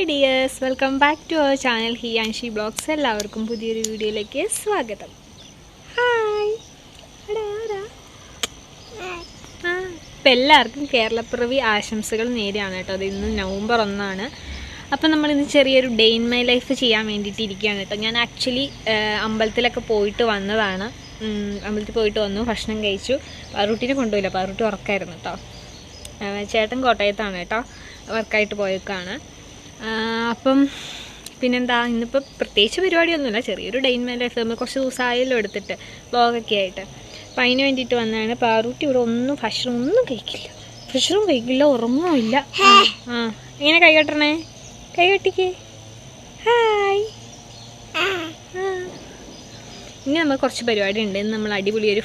Hi dears welcome back to our channel he and she blogs എല്ലാവർക്കും പുതിയൊരു വീഡിയോയിലേക്ക് സ്വാഗതം. ഹായ് ഇപ്പം എല്ലാവർക്കും കേരളപ്പിറവി ആശംസകൾ നേരെയാണ് കേട്ടോ. അത് ഇന്ന് നവംബർ ഒന്നാണ്. അപ്പം നമ്മളിന്ന് ചെറിയൊരു ഡേ ഇൻ മൈ ലൈഫ് ചെയ്യാൻ വേണ്ടിയിട്ട് ഇരിക്കുകയാണ് കേട്ടോ. ഞാൻ ആക്ച്വലി അമ്പലത്തിലൊക്കെ പോയിട്ട് വന്നതാണ്. അമ്പലത്തിൽ പോയിട്ട് വന്നു ഭക്ഷണം കഴിച്ചു. പാറൂട്ടിനെ കൊണ്ടുപോയില്ല. പാറൂട്ടി ഉറക്കായിരുന്നു കേട്ടോ. ചേട്ടൻ കോട്ടയത്താണ് കേട്ടോ. വർക്കായിട്ട് പോയേക്കാണ്. അപ്പം പിന്നെന്താ ഇന്നിപ്പോൾ പ്രത്യേകിച്ച് പരിപാടിയൊന്നുമില്ല. ചെറിയൊരു ഡെയിൻ മൈ ലൈഫ് നമ്മൾ കുറച്ച് ദിവസമായല്ലോ എടുത്തിട്ട് വ്ളോഗൊക്കെ ആയിട്ട്. അപ്പം അതിന് വേണ്ടിയിട്ട് വന്നതാണ് പാറൂട്ടി. ഇവിടെ ഒന്നും ഭക്ഷണം ഒന്നും കഴിക്കില്ല. ഭക്ഷണം കഴിക്കില്ല ഉറങ്ങുമില്ല ആ ആ. എങ്ങനെ കൈ കെട്ടണേ? കൈ കെട്ടിക്കേ. ഹായ്. ഇനി നമ്മൾ കുറച്ച് പരിപാടി ഉണ്ട് ഇന്ന് നമ്മൾ അടിപൊളി ഒരു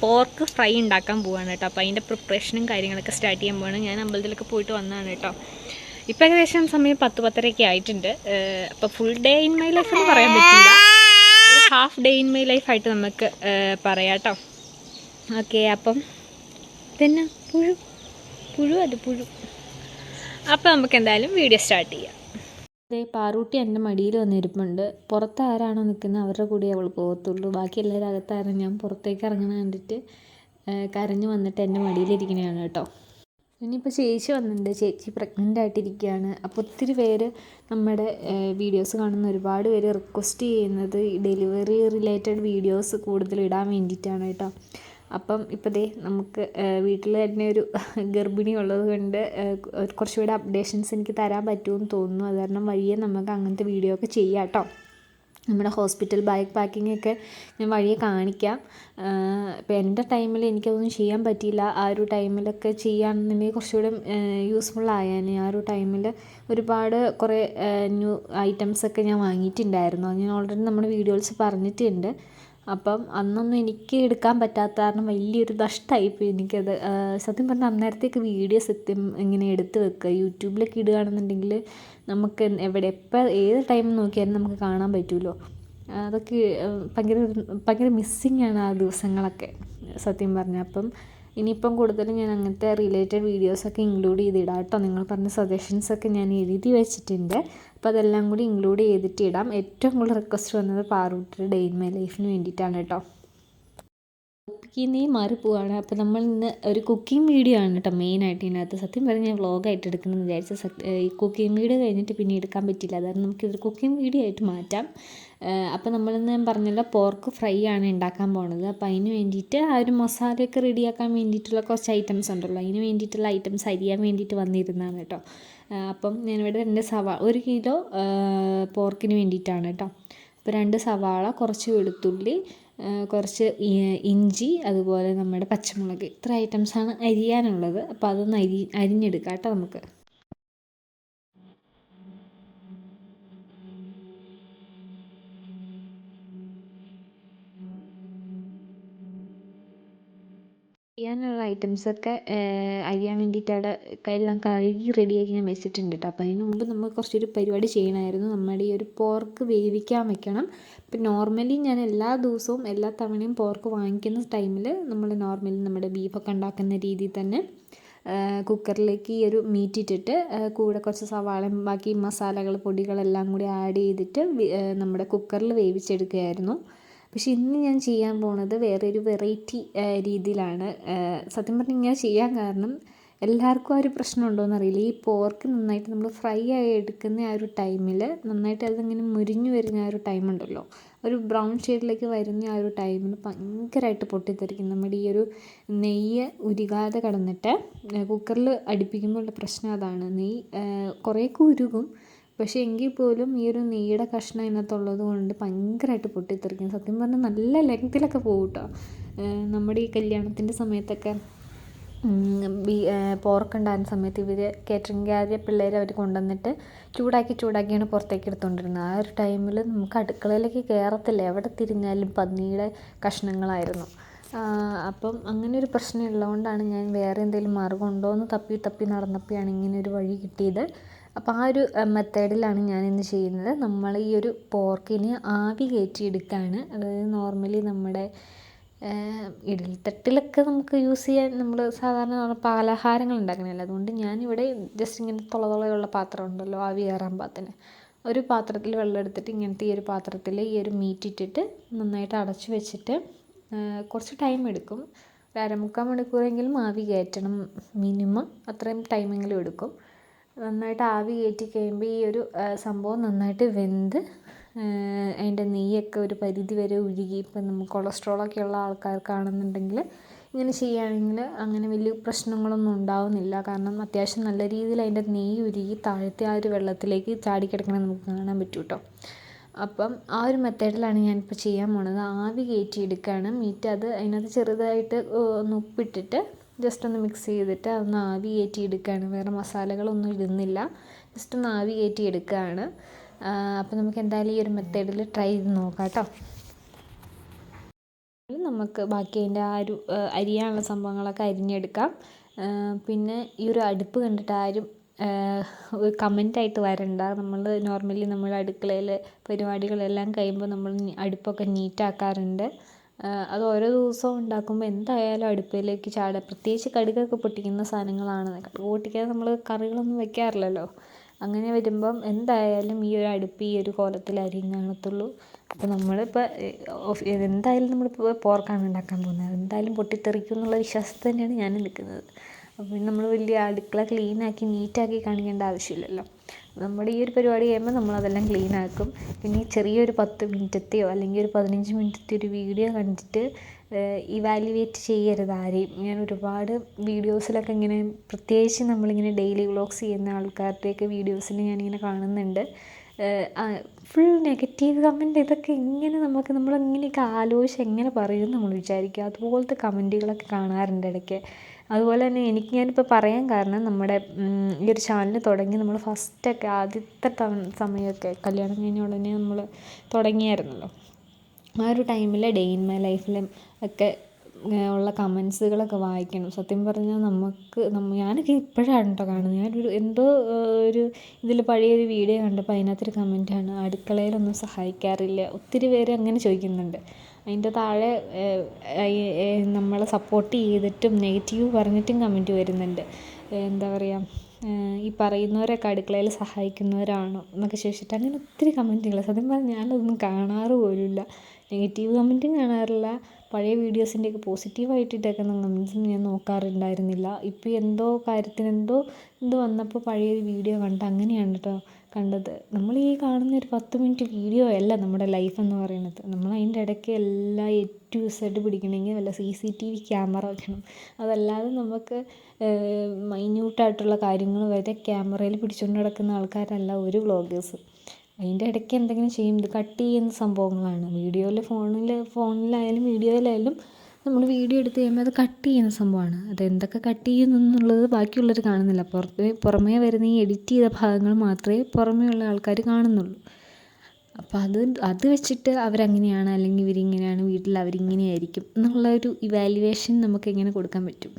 പോർക്ക് ഫ്രൈ ഉണ്ടാക്കാൻ പോവാണ് കേട്ടോ. അപ്പോൾ അതിന്റെ പ്രിപ്പറേഷനും കാര്യങ്ങളൊക്കെ സ്റ്റാർട്ട് ചെയ്യാൻ പോവാണ്. ഞാൻ അമ്പലത്തിലൊക്കെ പോയിട്ട് വന്നതാണ് കേട്ടോ. ഇപ്പം ഏകദേശം സമയം പത്ത് പത്തരയൊക്കെ ആയിട്ടുണ്ട്. അപ്പോൾ full day in my life എന്ന് പറയാൻ പറ്റില്ല. ഹാഫ് ഡേ ഇൻ മൈ ലൈഫായിട്ട് നമുക്ക് പറയാം കേട്ടോ ഓക്കെ അപ്പം പിന്നെ പുഴു? പുഴു അത് പുഴു. അപ്പോൾ നമുക്ക് എന്തായാലും വീഡിയോ സ്റ്റാർട്ട് ചെയ്യാം. അതേ പാറൂട്ടി എന്റെ മടിയിൽ വന്നിരിപ്പുണ്ട്. പുറത്ത് ആരാണോ നിൽക്കുന്നത് അവരുടെ കൂടെ അവൾ പോകത്തുള്ളൂ. ബാക്കി എല്ലാവരും അകത്തായിരുന്നു ഞാൻ പുറത്തേക്ക് ഇറങ്ങണ കണ്ടിട്ട് കരഞ്ഞു വന്നിട്ട് എന്റെ മടിയിലിരിക്കണതാണ് കേട്ടോ. ഇനിയിപ്പോൾ ചേച്ചി വന്നിട്ടുണ്ട് ചേച്ചി പ്രഗ്നന്റ് ആയിട്ടിരിക്കുകയാണ് അപ്പോൾ ഒത്തിരി പേര് നമ്മുടെ വീഡിയോസ് കാണുന്ന ഒരുപാട് പേര് റിക്വസ്റ്റ് ചെയ്യുന്നത് ഡെലിവറി റിലേറ്റഡ് വീഡിയോസ് കൂടുതൽ ഇടാൻ വേണ്ടിയിട്ടാണ് കേട്ടോ. അപ്പം ഇപ്പോൾ ദേ നമുക്ക് വീട്ടിൽ തന്നെ ഒരു ഗർഭിണി ഉള്ളത് കൊണ്ട് കുറച്ചുകൂടെ അപ്ഡേഷൻസ് എനിക്ക് തരാൻ പറ്റുമെന്ന് തോന്നുന്നു. അത് കാരണം നമുക്ക് അങ്ങനത്തെ വീഡിയോ ഒക്കെ ചെയ്യാം കേട്ടോ. നമ്മുടെ ഹോസ്പിറ്റൽ ബാഗ് പാക്കിംഗ് ഒക്കെ ഞാൻ വഴിയെ കാണിക്കാം. ഇപ്പോൾ എന്റെ ടൈമിൽ എനിക്കതൊന്നും ചെയ്യാൻ പറ്റിയില്ല. ആ ഒരു ടൈമിലൊക്കെ ചെയ്യുകയാണെന്നുണ്ടെങ്കിൽ കുറച്ചുകൂടെ യൂസ്ഫുൾ ആയേനെ. ആ ഒരു ടൈമിൽ ഒരുപാട് കുറേ ന്യൂ ഐറ്റംസൊക്കെ ഞാൻ വാങ്ങിയിട്ടുണ്ടായിരുന്നു. ഞാൻ ഓൾറെഡി നമ്മുടെ വീഡിയോസ് പറഞ്ഞിട്ടുണ്ട്. അപ്പം അന്നൊന്നും എനിക്ക് എടുക്കാൻ പറ്റാത്ത കാരണം വലിയൊരു നഷ്ടമായിപ്പോയി എനിക്കത് സത്യം പറഞ്ഞാൽ അന്നേരത്തേക്ക് വീഡിയോ സത്യം ഇങ്ങനെ എടുത്ത് വെക്കുക യൂട്യൂബിലൊക്കെ ഇടുകയാണെന്നുണ്ടെങ്കിൽ നമുക്ക് എവിടെ എപ്പോൾ ഏത് ടൈം നോക്കിയാലും നമുക്ക് കാണാൻ പറ്റുമല്ലോ അതൊക്കെ ഭയങ്കര ഭയങ്കര മിസ്സിങ് ആണ് ആ ദിവസങ്ങളൊക്കെ സത്യം പറഞ്ഞാൽ അപ്പം ഇനിയിപ്പം കൂടുതലും ഞാൻ അങ്ങനത്തെ റിലേറ്റഡ് വീഡിയോസൊക്കെ ഇൻക്ലൂഡ് ചെയ്തിടാം കേട്ടോ. നിങ്ങൾ പറഞ്ഞ സജഷൻസൊക്കെ ഞാൻ എഴുതി വെച്ചിട്ടുണ്ട്. അപ്പോൾ അതെല്ലാം കൂടി ഇൻക്ലൂഡ് ചെയ്തിട്ട് ഇടാം. ഏറ്റവും കൂടുതൽ റിക്വസ്റ്റ് വന്നത് പാറൂട്ടിയുടെ ഡേ ഇൻ മൈ ലൈഫിന് വേണ്ടിയിട്ടാണ് കേട്ടോ. നിന്ന് മാറി പോവാണ്. അപ്പോൾ നമ്മൾ ഇന്ന് ഒരു കുക്കിംഗ് വീഡിയോ ആണ് കേട്ടോ മെയിനായിട്ട് ഇതിനകത്ത്. സത്യം പറഞ്ഞ് ഞാൻ വ്ളോഗായിട്ട് എടുക്കണമെന്ന് വിചാരിച്ച ഈ കുക്കിംഗ് വീഡിയോ കഴിഞ്ഞിട്ട് പിന്നെ എടുക്കാൻ പറ്റില്ല. അതായത് നമുക്കിതൊരു കുക്കിംഗ് വീഡിയോ ആയിട്ട് മാറ്റാം. അപ്പോൾ നമ്മളിന്ന് ഞാൻ പറഞ്ഞല്ലോ പോർക്ക് ഫ്രൈ ആണ് ഉണ്ടാക്കാൻ പോണത്. അപ്പോൾ അതിന് വേണ്ടിയിട്ട് ആ ഒരു മസാലയൊക്കെ റെഡിയാക്കാൻ വേണ്ടിയിട്ടുള്ള കുറച്ച് ഐറ്റംസ് ഉണ്ടല്ലോ. അതിന് വേണ്ടിയിട്ടുള്ള ഐറ്റംസ് അരിയാൻ വേണ്ടിയിട്ട് വന്നിരുന്നതാണ് കേട്ടോ. അപ്പം ഞാനിവിടെ രണ്ട് സവാള ഒരു കിലോ പോർക്കിന് വേണ്ടിയിട്ടാണ് കേട്ടോ അപ്പോൾ രണ്ട് സവാള കുറച്ച് വെളുത്തുള്ളി കുറച്ച് ഇഞ്ചി അതുപോലെ നമ്മുടെ പച്ചമുളക്. ഇത്ര ഐറ്റംസാണ് അരിയാനുള്ളത്. അപ്പോൾ അതൊന്ന് അരി അരിഞ്ഞെടുക്കാം കേട്ടോ നമുക്ക്. ചെയ്യാനുള്ള ഐറ്റംസൊക്കെ അരിയാൻ വേണ്ടിയിട്ട് അവിടെ എല്ലാം കഴുകി റെഡിയാക്കി ഞാൻ വെച്ചിട്ടുണ്ട് കേട്ടോ അപ്പോൾ അതിന് മുമ്പ് നമ്മൾ കുറച്ചൊരു പരിപാടി ചെയ്യണമായിരുന്നു. നമ്മുടെ ഈ ഒരു പോർക്ക് വേവിക്കാൻ വെക്കണം. ഇപ്പം നോർമലി ഞാൻ എല്ലാ ദിവസവും എല്ലാ തവണയും പോർക്ക് വാങ്ങിക്കുന്ന ടൈമിൽ നമ്മൾ നോർമലി നമ്മുടെ ബീഫൊക്കെ ഉണ്ടാക്കുന്ന രീതിയിൽ തന്നെ കുക്കറിലേക്ക് ഈ ഒരു മീറ്റ് ഇട്ടിട്ട് കൂടെ കുറച്ച് സവാളയും ബാക്കി മസാലകൾ പൊടികളെല്ലാം കൂടി ആഡ് ചെയ്തിട്ട് നമ്മുടെ കുക്കറിൽ വേവിച്ചെടുക്കുകയായിരുന്നു. പക്ഷെ ഇന്ന് ഞാൻ ചെയ്യാൻ പോണത് വേറെ ഒരു വെറൈറ്റി രീതിയിലാണ്. സത്യം പറഞ്ഞാൽ ഞാൻ ചെയ്യാൻ കാരണം എല്ലാവർക്കും ആ ഒരു പ്രശ്നം ഉണ്ടോയെന്ന് അറിയില്ല. ഈ പോർക്ക് നന്നായിട്ട് നമ്മൾ ഫ്രൈ ആയി എടുക്കുന്ന ആ ഒരു ടൈമിൽ നന്നായിട്ട് അതിങ്ങനെ മുരിഞ്ഞു വരുന്ന ആ ഒരു ടൈം ഉണ്ടല്ലോ ഒരു ബ്രൗൺ ഷെയ്ഡിലേക്ക് വരുന്ന ആ ഒരു ടൈമിൽ ഭയങ്കരമായിട്ട് പൊട്ടിത്തെറിക്കും. നമ്മുടെ ഈ ഒരു നെയ്യ് ഉരുകാതെ കടന്നിട്ട് കുക്കറിൽ അടുപ്പിക്കുമ്പോഴുള്ള പ്രശ്നം അതാണ്. നെയ്യ് കുറേയൊക്കെ ഉരുകും. പക്ഷേ എങ്കിൽ പോലും ഈ ഒരു നെയ്യുടെ കഷ്ണം അതിനകത്തുള്ളത് കൊണ്ട് ഭയങ്കരമായിട്ട് പൊട്ടിത്തെറിക്കും സത്യം പറഞ്ഞാൽ നല്ല ലെങ്തിലൊക്കെ പോകും കേട്ടോ നമ്മുടെ ഈ കല്യാണത്തിന്റെ സമയത്തൊക്കെ പോർക്ക് പോർക്കുണ്ടായിരുന്ന സമയത്ത് ഇവർ കാറ്ററിംഗുകാരെ പിള്ളേരെ അവർ കൊണ്ടുവന്നിട്ട് ചൂടാക്കി ചൂടാക്കിയാണ് പുറത്തേക്ക് എടുത്തുകൊണ്ടിരുന്നത്. ആ ഒരു ടൈമിൽ നമുക്ക് അടുക്കളയിലേക്ക് കയറത്തില്ല. എവിടെ തിരിഞ്ഞാലും പന്നിയുടെ കഷ്ണങ്ങളായിരുന്നു. അപ്പം അങ്ങനെ ഒരു പ്രശ്നം ഉള്ളതുകൊണ്ടാണ് ഞാൻ വേറെ എന്തെങ്കിലും മാർഗം ഉണ്ടോ എന്ന് തപ്പി തപ്പി നടന്നപ്പോഴാണ് ഇങ്ങനെ ഒരു വഴി കിട്ടിയത്. അപ്പോൾ ആ ഒരു മെത്തേഡിലാണ് ഞാൻ ഇന്ന് ചെയ്യുന്നത്. നമ്മൾ ഈ ഒരു പോർക്കിന് ആവി കയറ്റി എടുക്കുകയാണ് അതായത് നോർമലി നമ്മുടെ ഇഡലിത്തട്ടിലൊക്കെ നമുക്ക് യൂസ് ചെയ്യാൻ നമ്മൾ സാധാരണ പലഹാരങ്ങൾ ഉണ്ടാക്കണമല്ലോ അതുകൊണ്ട് ഞാനിവിടെ ജസ്റ്റ് ഇങ്ങനെ തുള തുളയുള്ള പാത്രം ഉണ്ടല്ലോ ആവി കയറാൻ പാത്രത്തിന് ഒരു പാത്രത്തിൽ വെള്ളം എടുത്തിട്ട് ഇങ്ങനത്തെ ഈ ഒരു പാത്രത്തിൽ ഈ ഒരു മീറ്റ് ഇട്ടിട്ട് നന്നായിട്ട് അടച്ചു വെച്ചിട്ട് കുറച്ച് ടൈം എടുക്കും. ഒരു അരമുക്കാൽ മണിക്കൂറെങ്കിലും ആവി കയറ്റണം മിനിമം അത്രയും ടൈമെങ്കിലും എടുക്കും. നന്നായിട്ട് ആവി കയറ്റി കഴിയുമ്പോൾ ഈ ഒരു സംഭവം നന്നായിട്ട് വെന്ത് അതിന്റെ നെയ്യൊക്കെ ഒരു പരിധി വരെ ഉരുകി ഇപ്പം നമുക്ക് കൊളസ്ട്രോളൊക്കെ ഉള്ള ആൾക്കാർക്കാണെന്നുണ്ടെങ്കിൽ ഇങ്ങനെ ചെയ്യുകയാണെങ്കിൽ അങ്ങനെ വലിയ പ്രശ്നങ്ങളൊന്നും ഉണ്ടാവുന്നില്ല. കാരണം അത്യാവശ്യം നല്ല രീതിയിൽ അതിന്റെ നെയ്യ് ഉരുകി താഴത്തെ ആ ഒരു വെള്ളത്തിലേക്ക് ചാടിക്കിടക്കണത് നമുക്ക് കാണാൻ പറ്റും കേട്ടോ അപ്പം ആ ഒരു മെത്തേഡിലാണ് ഞാനിപ്പോൾ ചെയ്യാൻ പോണത്. ആവി കയറ്റി എടുക്കുകയാണ് മീറ്റ് അത് അതിനകത്ത് ചെറുതായിട്ട് ഒന്ന് ഉപ്പിട്ടിട്ട് ജസ്റ്റ് ഒന്ന് മിക്സ് ചെയ്തിട്ട് അതൊന്ന് ആവി കയറ്റി എടുക്കുകയാണ് വേറെ മസാലകളൊന്നും ഇടുന്നില്ല. ജസ്റ്റ് ഒന്ന് ആവി കയറ്റി എടുക്കുകയാണ് അപ്പോൾ നമുക്ക് എന്തായാലും ഈ ഒരു മെത്തേഡിൽ ട്രൈ ചെയ്ത് നോക്കാം കേട്ടോ നമുക്ക് ബാക്കി അതിന്റെ ആ ഒരു അരിയാനുള്ള സംഭവങ്ങളൊക്കെ അരിഞ്ഞെടുക്കാം. പിന്നെ ഈ ഒരു അടുപ്പ് കണ്ടിട്ട് ആരും ഒരു കമന്റായിട്ട് വരണ്ട. നമ്മൾ നോർമലി നമ്മൾ അടുക്കളയിൽ പരിപാടികളെല്ലാം കഴിയുമ്പോൾ നമ്മൾ അടുപ്പൊക്കെ നീറ്റാക്കാറുണ്ട്. അത് ഓരോ ദിവസവും ഉണ്ടാക്കുമ്പോൾ എന്തായാലും അടുപ്പിലേക്ക് ചാടുക. പ്രത്യേകിച്ച് കടുകൊക്കെ പൊട്ടിക്കുന്ന സാധനങ്ങളാണ് കടുക് പൊട്ടിക്കാതെ നമ്മൾ കറികളൊന്നും വെക്കാറില്ലല്ലോ. അങ്ങനെ വരുമ്പം എന്തായാലും ഈ ഒരു അടുപ്പ് ഈ ഒരു കോലത്തിലായിരിക്കും കാണത്തുള്ളൂ അപ്പോൾ നമ്മളിപ്പോൾ എന്തായാലും നമ്മളിപ്പോൾ പോർക്കാണ് ഉണ്ടാക്കാൻ പോകുന്നത്. എന്തായാലും പൊട്ടിത്തെറിക്കും എന്നുള്ള വിശ്വാസത്തിൽ തന്നെയാണ് ഞാൻ നിൽക്കുന്നത്. അപ്പോൾ നമ്മൾ വലിയ അടുക്കള ക്ലീനാക്കി നീറ്റാക്കി കാണിക്കേണ്ട ആവശ്യമില്ലല്ലോ. നമ്മുടെ ഈ ഒരു പരിപാടി കഴിയുമ്പോൾ നമ്മളതെല്ലാം ക്ലീനാക്കും പിന്നെ ഈ ചെറിയൊരു പത്ത് മിനിറ്റത്തെയോ അല്ലെങ്കിൽ ഒരു പതിനഞ്ച് മിനിറ്റത്തെ ഒരു വീഡിയോ കണ്ടിട്ട് ഇവാലുവേറ്റ് ചെയ്യരുത് ആരെയും. ഞാൻ ഒരുപാട് വീഡിയോസിലൊക്കെ ഇങ്ങനെ പ്രത്യേകിച്ച് നമ്മളിങ്ങനെ ഡെയിലി വ്ളോഗ്സ് ചെയ്യുന്ന ആൾക്കാരുടെയൊക്കെ വീഡിയോസിൽ ഞാനിങ്ങനെ കാണുന്നുണ്ട്. ഫുൾ നെഗറ്റീവ് കമന്റ് ഇതൊക്കെ ഇങ്ങനെ നമുക്ക് നമ്മളിങ്ങനെയൊക്കെ ആലോചിച്ച് എങ്ങനെ പറയും നമ്മൾ വിചാരിക്കുക അതുപോലത്തെ കമന്റുകളൊക്കെ കാണാറുണ്ട് ഇടയ്ക്ക്. അതുപോലെ തന്നെ എനിക്ക് ഞാനിപ്പോൾ പറയാൻ കാരണം നമ്മുടെ ഈ ഒരു ചാനൽ തുടങ്ങി നമ്മൾ ഫസ്റ്റൊക്കെ ആദ്യത്തെ സമയമൊക്കെ കല്യാണം കഴിഞ്ഞ ഉടനെ നമ്മൾ തുടങ്ങിയായിരുന്നല്ലോ. ആ ഒരു ടൈമിൽ ഡേ ഇൻ മൈ ലൈഫിലും ഒക്കെ ഉള്ള കമൻസുകളൊക്കെ വായിക്കണം. സത്യം പറഞ്ഞാൽ നമുക്ക് ഞാനൊക്കെ ഇപ്പോഴാണ് കേട്ടോ കാണുന്നത്. ഞാനൊരു എന്തോ ഒരു ഇതിൽ പഴയൊരു വീഡിയോ കണ്ടപ്പോൾ അതിനകത്തൊരു കമന്റാണ് അടുക്കളയിലൊന്നും സഹായിക്കാറില്ല. ഒത്തിരി പേര് അങ്ങനെ ചോദിക്കുന്നുണ്ട്. അതിന്റെ താഴെ നമ്മളെ സപ്പോർട്ട് ചെയ്തിട്ടും നെഗറ്റീവ് പറഞ്ഞിട്ടും കമന്റ് വരുന്നുണ്ട്. എന്താ പറയുക ഈ പറയുന്നവരൊക്കെ അടുക്കളയിൽ സഹായിക്കുന്നവരാണോ എന്നൊക്കെ ചോദിച്ചിട്ട് അങ്ങനെ ഒത്തിരി കമന്റുകൾ സത്യം പറഞ്ഞാൽ ഞാനതൊന്നും കാണാറ് പോലുമില്ല. നെഗറ്റീവ് കമന്റും കാണാറില്ല. പഴയ വീഡിയോസിന്റെയൊക്കെ പോസിറ്റീവായിട്ട് ഇട്ടേക്കുന്ന കമൻസും ഞാൻ നോക്കാറുണ്ടായിരുന്നില്ല. ഇപ്പോൾ എന്തോ കാര്യത്തിന് എന്തോ ഇത് വന്നപ്പോൾ പഴയൊരു വീഡിയോ കണ്ട് അങ്ങനെയാണ് കേട്ടോ കണ്ടത്. നമ്മൾ ഈ കാണുന്ന ഒരു പത്ത് മിനിറ്റ് വീഡിയോ അല്ല നമ്മുടെ ലൈഫ് എന്ന് പറയുന്നത്. നമ്മൾ അതിന്റെ ഇടയ്ക്ക് എല്ലാ എ ടു സെഡ് പിടിക്കണമെങ്കിൽ വല്ല C C T V camera വെക്കണം. അതല്ലാതെ നമുക്ക് മൈന്യൂട്ടായിട്ടുള്ള കാര്യങ്ങൾ വരെ ക്യാമറയിൽ പിടിച്ചുകൊണ്ട് നടക്കുന്ന ആൾക്കാരല്ല ഒരു വ്ളോഗേഴ്സ് അതിന്റെ ഇടയ്ക്ക് എന്തെങ്കിലും ചെയ്യും. ഇത് കട്ട് ചെയ്യുന്ന സംഭവങ്ങളാണ്. വീഡിയോയിൽ ഫോണിൽ ഫോണിലായാലും വീഡിയോയിലായാലും നമ്മൾ വീഡിയോ എടുത്ത് കഴിയുമ്പോൾ അത് കട്ട് ചെയ്യുന്ന സംഭവമാണ്. അത് എന്തൊക്കെ കട്ട് ചെയ്യുന്നു എന്നുള്ളത് ബാക്കിയുള്ളവർ കാണുന്നില്ല. പുറത്ത് പുറമേ വരുന്ന ഈ എഡിറ്റ് ചെയ്ത ഭാഗങ്ങൾ മാത്രമേ പുറമേ ഉള്ള ആൾക്കാർ കാണുന്നുള്ളൂ. അപ്പോൾ അത് അത് വെച്ചിട്ട് അവരങ്ങനെയാണ് അല്ലെങ്കിൽ ഇവരിങ്ങനെയാണ് വീട്ടിൽ അവരിങ്ങനെയായിരിക്കും എന്നുള്ള ഒരു ഇവാലുവേഷൻ നമുക്ക് എങ്ങനെ കൊടുക്കാൻ പറ്റും?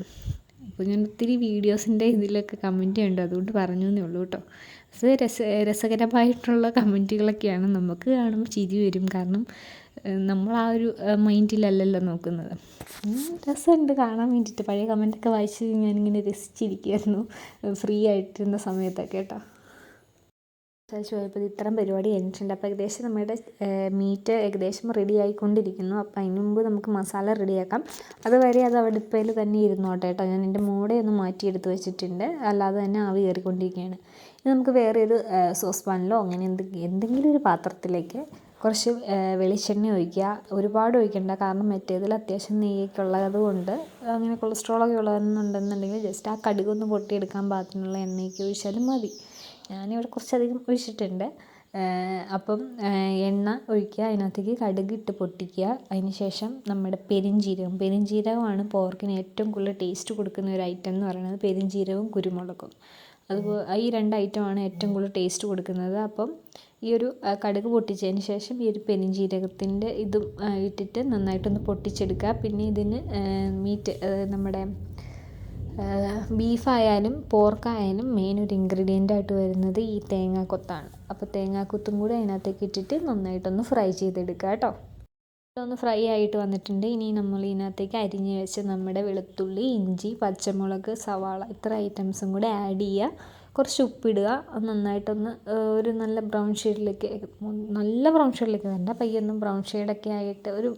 അപ്പോൾ ഞാൻ ഒത്തിരി വീഡിയോസിന്റെ ഇതിലൊക്കെ കമന്റ് ഉണ്ട് അതുകൊണ്ട് പറഞ്ഞു എന്നേ ഉള്ളൂ കേട്ടോ. അത് രസ രസകരമായിട്ടുള്ള കമന്റുകളൊക്കെയാണ് നമുക്ക് കാണുമ്പോൾ ചിരി വരും. കാരണം നമ്മൾ ആ ഒരു മൈൻഡിലല്ലല്ലോ നോക്കുന്നത്. രസമുണ്ട് കാണാൻ വേണ്ടിയിട്ട്. പഴയ കമന്റൊക്കെ വായിച്ച് ഞാനിങ്ങനെ രസിച്ചിരിക്കുമായിരുന്നു ഫ്രീ ആയിട്ടിരുന്ന സമയത്തൊക്കെ കേട്ടോ. പോയപ്പോൾ ഇത്തരം പരിപാടി കഴിഞ്ഞിട്ടുണ്ട്. അപ്പോൾ ഏകദേശം നമ്മുടെ മീറ്റ് ഏകദേശം റെഡി ആയിക്കൊണ്ടിരിക്കുന്നു. അപ്പോൾ അതിന് മുമ്പ് നമുക്ക് മസാല റെഡിയാക്കാം അതുവരെ അത് അടുപ്പയിൽ തന്നെ ഇരുന്നോട്ടെ കേട്ടോ. ഞാൻ എന്റെ മൂടെ ഒന്ന് മാറ്റിയെടുത്ത് വെച്ചിട്ടുണ്ട്. അല്ലാതെ തന്നെ ആവി കയറിക്കൊണ്ടിരിക്കുകയാണ്. ഇത് നമുക്ക് വേറെ ഒരു സോസ് പാനിലോ അങ്ങനെ എന്ത് എന്തെങ്കിലും ഒരു പാത്രത്തിലേക്ക് കുറച്ച് വെളിച്ചെണ്ണ ഒഴിക്കുക. ഒരുപാട് ഒഴിക്കണ്ട. കാരണം മറ്റേതിൽ അത്യാവശ്യം നെയ്യൊക്കെ ഉള്ളത് കൊണ്ട് അങ്ങനെ കൊളസ്ട്രോളൊക്കെ ഉള്ളതെന്നുണ്ടെന്നുണ്ടെങ്കിൽ ജസ്റ്റ് ആ കടുകൊന്ന് പൊട്ടിയെടുക്കാൻ പാകത്തിനുള്ള എണ്ണയൊക്കെ ഒഴിച്ചാലും മതി. ഞാനിവിടെ കുറച്ചധികം ഒഴിച്ചിട്ടുണ്ട്. അപ്പം എണ്ണ ഒഴിക്കുക. അതിനകത്തേക്ക് കടുക് ഇട്ട് പൊട്ടിക്കുക. അതിന് ശേഷം നമ്മുടെ പെരിഞ്ജീരകം പെരിഞ്ജീരകമാണ് പോർക്കിന് ഏറ്റവും കൂടുതൽ ടേസ്റ്റ് കൊടുക്കുന്ന ഒരു ഐറ്റം എന്ന് പറയുന്നത് പെരിഞ്ജീരകവും കുരുമുളകും. അതുപോലെ ഈ രണ്ട് ഐറ്റമാണ് ഏറ്റവും കൂടുതൽ ടേസ്റ്റ് കൊടുക്കുന്നത്. അപ്പം ഈ ഒരു കടുക് പൊട്ടിച്ചതിന് ശേഷം ഈ ഒരു പെരിഞ്ജീരകത്തിന്റെ ഇതും ഇട്ടിട്ട് നന്നായിട്ടൊന്ന് പൊട്ടിച്ചെടുക്കുക. പിന്നെ ഇതിന് മീറ്റ് നമ്മുടെ ബീഫായാലും പോർക്കായാലും മെയിൻ ഒരു ഇൻഗ്രീഡിയന്റ് ആയിട്ട് വരുന്നത് ഈ തേങ്ങാക്കൊത്താണ് അപ്പോൾ തേങ്ങാക്കൊത്തും കൂടി അതിനകത്തേക്ക് ഇട്ടിട്ട് നന്നായിട്ടൊന്ന് ഫ്രൈ ചെയ്തെടുക്കുക കേട്ടോ. ഒന്ന് ഫ്രൈ ആയിട്ട് വന്നിട്ടുണ്ട്. ഇനി നമ്മൾ ഇതിനകത്തേക്ക് അരിഞ്ഞ് വെച്ച് നമ്മുടെ വെളുത്തുള്ളി ഇഞ്ചി പച്ചമുളക് സവാള ഇത്ര ഐറ്റംസും കൂടെ ആഡ് ചെയ്യുക. കുറച്ച് ഉപ്പിടുക. നന്നായിട്ടൊന്ന് ഒരു നല്ല ബ്രൗൺ ഷെയ്ഡിലേക്ക് നല്ല ബ്രൗൺ ഷെയ്ഡിലേക്ക് വേണ്ട പയ്യൊന്നും ബ്രൗൺ ഷെയ്ഡൊക്കെ ആയിട്ട് ഒരു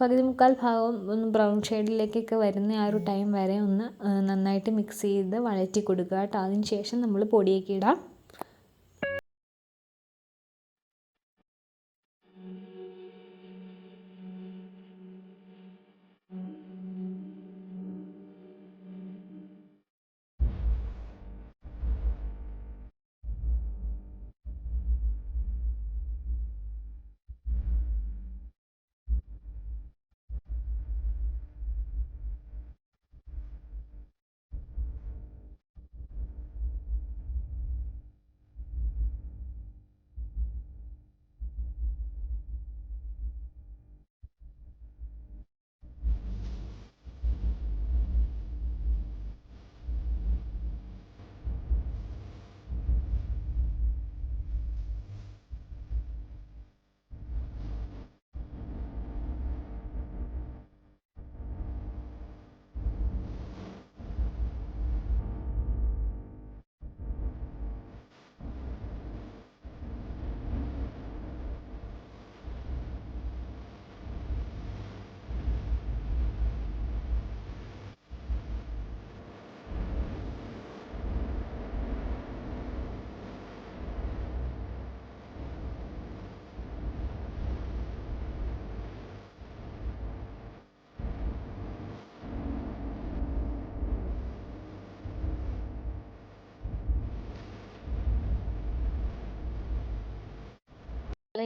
പകുതി മുക്കാൽ ഭാഗം ഒന്ന് ബ്രൗൺ ഷെയ്ഡിലേക്കൊക്കെ വരുന്ന ആ ഒരു ടൈം വരെ ഒന്ന് നന്നായിട്ട് മിക്സ് ചെയ്ത് വഴറ്റി കൊടുക്കുക കേട്ടോ. അതിന് ശേഷം നമ്മൾ പൊടിയൊക്കെ ഇടാം.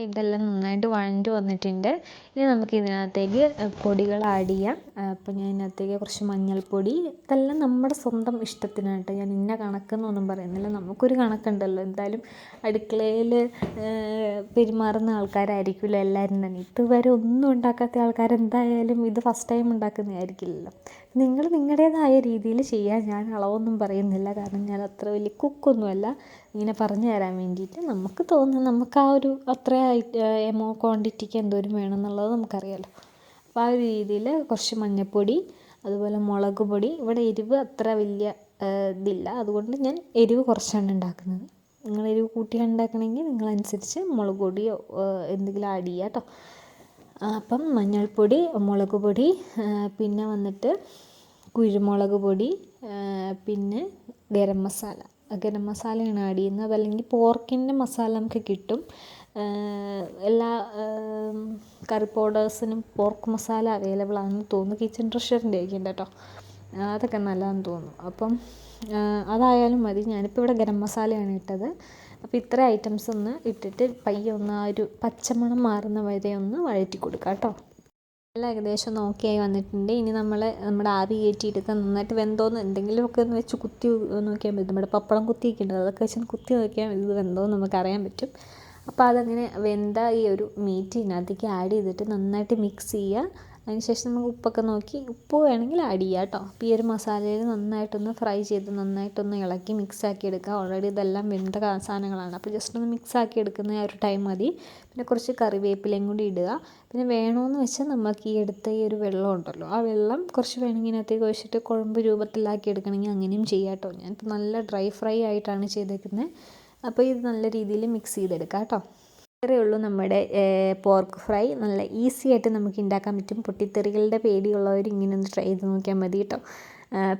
ഇതെല്ലാം നന്നായിട്ട് വഴണ്ട് വന്നിട്ടുണ്ട്. ഇനി നമുക്ക് ഇതിനകത്തേക്ക് പൊടികൾ ആഡ് ചെയ്യാം. അപ്പോൾ ഞാൻ ഇതിനകത്തേക്ക് കുറച്ച് മഞ്ഞൾപ്പൊടി ഇതെല്ലാം നമ്മുടെ സ്വന്തം ഇഷ്ടത്തിനായിട്ട് ഞാൻ ഇന്ന കണക്കെന്നൊന്നും പറയുന്നില്ല. നമുക്കൊരു കണക്കുണ്ടല്ലോ. എന്തായാലും അടുക്കളയിൽ പെരുമാറുന്ന ആൾക്കാരായിരിക്കുമല്ലോ എല്ലാവരും തന്നെ. ഇതുവരെ ഒന്നും ഉണ്ടാക്കാത്ത ആൾക്കാർ എന്തായാലും ഇത് ഫസ്റ്റ് ടൈം ഉണ്ടാക്കുന്നതായിരിക്കില്ലല്ലോ. നിങ്ങൾ നിങ്ങളുടേതായ രീതിയിൽ ചെയ്യാൻ ഞാൻ അളവൊന്നും പറയുന്നില്ല. കാരണം ഞാൻ അത്ര വലിയ കുക്കൊന്നുമല്ല ഇങ്ങനെ പറഞ്ഞു തരാൻ വേണ്ടിയിട്ട് നമുക്ക് തോന്നുന്നു നമുക്ക് ആ ഒരു അത്ര എമോ ക്വാണ്ടിറ്റിക്ക് എന്തോരം വേണം എന്നുള്ളത് നമുക്കറിയാമല്ലോ അപ്പോൾ ആ ഒരു രീതിയിൽ കുറച്ച് മഞ്ഞൾപ്പൊടി അതുപോലെ മുളക് പൊടി ഇവിടെ എരിവ് അത്ര വലിയ ഇതില്ല. അതുകൊണ്ട് ഞാൻ എരിവ് കുറച്ചാണ് ഉണ്ടാക്കുന്നത്. നിങ്ങൾ എരിവ് കൂട്ടിയാണ് ഉണ്ടാക്കണമെങ്കിൽ നിങ്ങളനുസരിച്ച് മുളക് പൊടിയോ എന്തെങ്കിലും ആഡ് ചെയ്യുക കേട്ടോ അപ്പം മഞ്ഞൾപ്പൊടി മുളക് പൊടി പിന്നെ വന്നിട്ട് കുരുമുളക് പൊടി പിന്നെ ഗരം മസാല. ഗരം മസാലയാണ് ആഡ് ചെയ്യുന്നത്. അതല്ലെങ്കിൽ പോർക്കിന്റെ മസാല നമുക്ക് കിട്ടും. എല്ലാ കറി പൗഡേഴ്സിനും പോർക്ക് മസാല അവൈലബിൾ ആണെന്ന് തോന്നുന്നു. കിച്ചൺ ട്രഷറിന്റെ ഉണ്ട് കേട്ടോ. അതൊക്കെ നല്ലതാണെന്ന് തോന്നുന്നു. അപ്പം അതായാലും മതി. ഞാനിപ്പോൾ ഇവിടെ ഗരം മസാലയാണ് ഇട്ടത്. അപ്പോൾ ഇത്ര ഐറ്റംസ് ഒന്ന് ഇട്ടിട്ട് പയ്യെ ഒന്ന് ആ ഒരു പച്ചമണം മാറുന്ന വരെ ഒന്ന് വഴറ്റി കൊടുക്കാം കേട്ടോ. എല്ലാം ഏകദേശം നോക്കിയായി വന്നിട്ടുണ്ട്. ഇനി നമ്മൾ നമ്മുടെ ആവി കയറ്റിയെടുക്കുക നന്നായിട്ട് വെന്തോന്ന് എന്തെങ്കിലുമൊക്കെ ഒന്ന് വെച്ച് കുത്തി നോക്കിയാൽ മതി. നമ്മുടെ പപ്പടം കുത്തിയൊക്കെ ഉണ്ട്. അതൊക്കെ വെച്ച് കുത്തി നോക്കിയാൽ ഇത് വെന്തോന്ന് നമുക്ക് അറിയാൻ പറ്റും. അപ്പോൾ അതങ്ങനെ വെന്ത ഈ ഒരു മീറ്റ് ഇതിനകത്തേക്ക് ആഡ് ചെയ്തിട്ട് നന്നായിട്ട് മിക്സ് ചെയ്യുക അതിനുശേഷം നമുക്ക് ഉപ്പൊക്കെ നോക്കി. ഉപ്പ് വേണമെങ്കിൽ ആഡ് ചെയ്യുക കേട്ടോ. അപ്പോൾ ഈ ഒരു മസാലയിൽ നന്നായിട്ടൊന്ന് ഫ്രൈ ചെയ്ത് നന്നായിട്ടൊന്ന് ഇളക്കി മിക്സ് ആക്കി എടുക്കുക. ഓൾറെഡി ഇതെല്ലാം വെന്ത സാധനങ്ങളാണ്. അപ്പോൾ ജസ്റ്റ് ഒന്ന് മിക്സ് ആക്കി എടുക്കുന്ന ആ ഒരു ടൈം മതി. പിന്നെ കുറച്ച് കറിവേപ്പിലയും കൂടി ഇടുക. പിന്നെ വേണമെന്ന് വെച്ചാൽ നമുക്ക് ഈ എടുത്ത ഈ ഒരു വെള്ളം ഉണ്ടല്ലോ ആ വെള്ളം കുറച്ച് വേണമെങ്കിൽ ഇതിനകത്തേക്ക് ഒഴിച്ചിട്ട് കുഴമ്പ് രൂപത്തിലാക്കി എടുക്കണമെങ്കിൽ അങ്ങനെയും ചെയ്യാം കേട്ടോ. ഞാനിപ്പോൾ നല്ല ഡ്രൈ ഫ്രൈ ആയിട്ടാണ് ചെയ്തേക്കുന്നത് അപ്പോൾ ഇത് നല്ല രീതിയിൽ മിക്സ് ചെയ്തെടുക്കാം കേട്ടോ. ഇത്രയേ ഉള്ളൂ നമ്മുടെ പോർക്ക് ഫ്രൈ നല്ല ഈസി ആയിട്ട് നമുക്ക് ഉണ്ടാക്കാൻ പറ്റും. പൊട്ടിത്തെറികളുടെ പേടിയുള്ളവർ ഇങ്ങനെ ഒന്ന് ട്രൈ ചെയ്ത് നോക്കിയാൽ മതി കേട്ടോ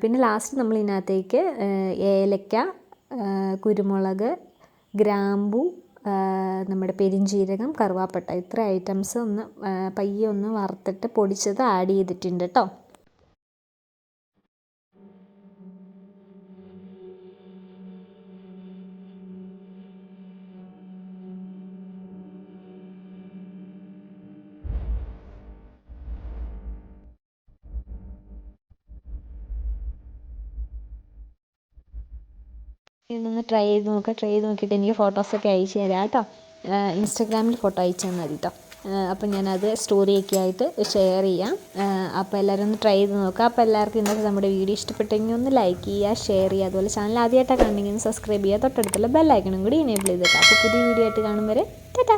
പിന്നെ ലാസ്റ്റ് നമ്മൾ ഇതിനകത്തേക്ക് ഏലക്ക കുരുമുളക് ഗ്രാമ്പു നമ്മുടെ പെരിഞ്ജീരകം കറുവാപ്പട്ട. ഇത്ര ഐറ്റംസ് ഒന്ന് പയ്യെ ഒന്ന് വറുത്തിട്ട് പൊടിച്ചത് ആഡ് ചെയ്തിട്ടുണ്ട് കേട്ടോ ഇതൊന്ന് ട്രൈ ചെയ്ത് നോക്കുക ട്രൈ ചെയ്ത് നോക്കിയിട്ട് എനിക്ക് ഫോട്ടോസൊക്കെ അയച്ചു തരാം കേട്ടോ. ഇൻസ്റ്റഗ്രാമിൽ ഫോട്ടോ അയച്ചു തന്നാൽ കേട്ടോ അപ്പോൾ ഞാനത് സ്റ്റോറിയൊക്കെ ആയിട്ട് ഷെയർ ചെയ്യാം. അപ്പോൾ എല്ലാവരും ഒന്ന് ട്രൈ ചെയ്ത് നോക്കുക അപ്പോൾ എല്ലാവർക്കും ഇന്നത്തെ നമ്മുടെ വീഡിയോ ഇഷ്ടപ്പെട്ടെങ്കിൽ ഒന്ന് ലൈക്ക് ചെയ്യുക ഷെയർ ചെയ്യുക. അതുപോലെ ചാനൽ ആദ്യമായിട്ടാണ് കാണണമെങ്കിൽ സബ്സ്ക്രൈബ് ചെയ്യുക. തൊട്ടടുത്തുള്ള ബെല്ലൈക്കണും കൂടി എനേബിൾ ചെയ്തേക്കാം അപ്പോൾ പുതിയ വീഡിയോ ആയിട്ട് കാണും വരെ. ടാറ്റാ.